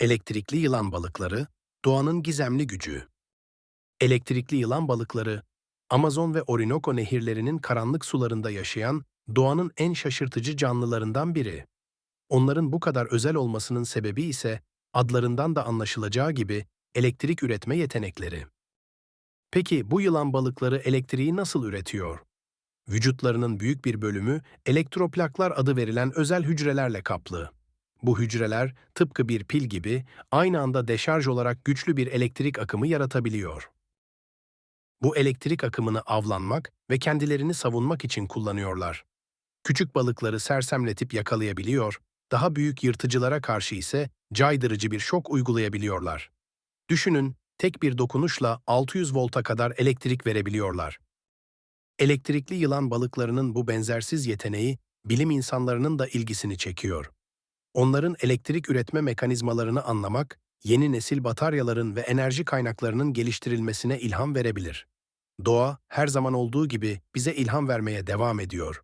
Elektrikli yılan balıkları, doğanın gizemli gücü. Elektrikli yılan balıkları, Amazon ve Orinoco nehirlerinin karanlık sularında yaşayan doğanın en şaşırtıcı canlılarından biri. Onların bu kadar özel olmasının sebebi ise adlarından da anlaşılacağı gibi elektrik üretme yetenekleri. Peki bu yılan balıkları elektriği nasıl üretiyor? Vücutlarının büyük bir bölümü elektroplaklar adı verilen özel hücrelerle kaplı. Bu hücreler tıpkı bir pil gibi aynı anda deşarj olarak güçlü bir elektrik akımı yaratabiliyor. Bu elektrik akımını avlanmak ve kendilerini savunmak için kullanıyorlar. Küçük balıkları sersemletip yakalayabiliyor, daha büyük yırtıcılara karşı ise caydırıcı bir şok uygulayabiliyorlar. Düşünün, tek bir dokunuşla 600 volta kadar elektrik verebiliyorlar. Elektrikli yılan balıklarının bu benzersiz yeteneği bilim insanlarının da ilgisini çekiyor. Onların elektrik üretme mekanizmalarını anlamak, yeni nesil bataryaların ve enerji kaynaklarının geliştirilmesine ilham verebilir. Doğa her zaman olduğu gibi bize ilham vermeye devam ediyor.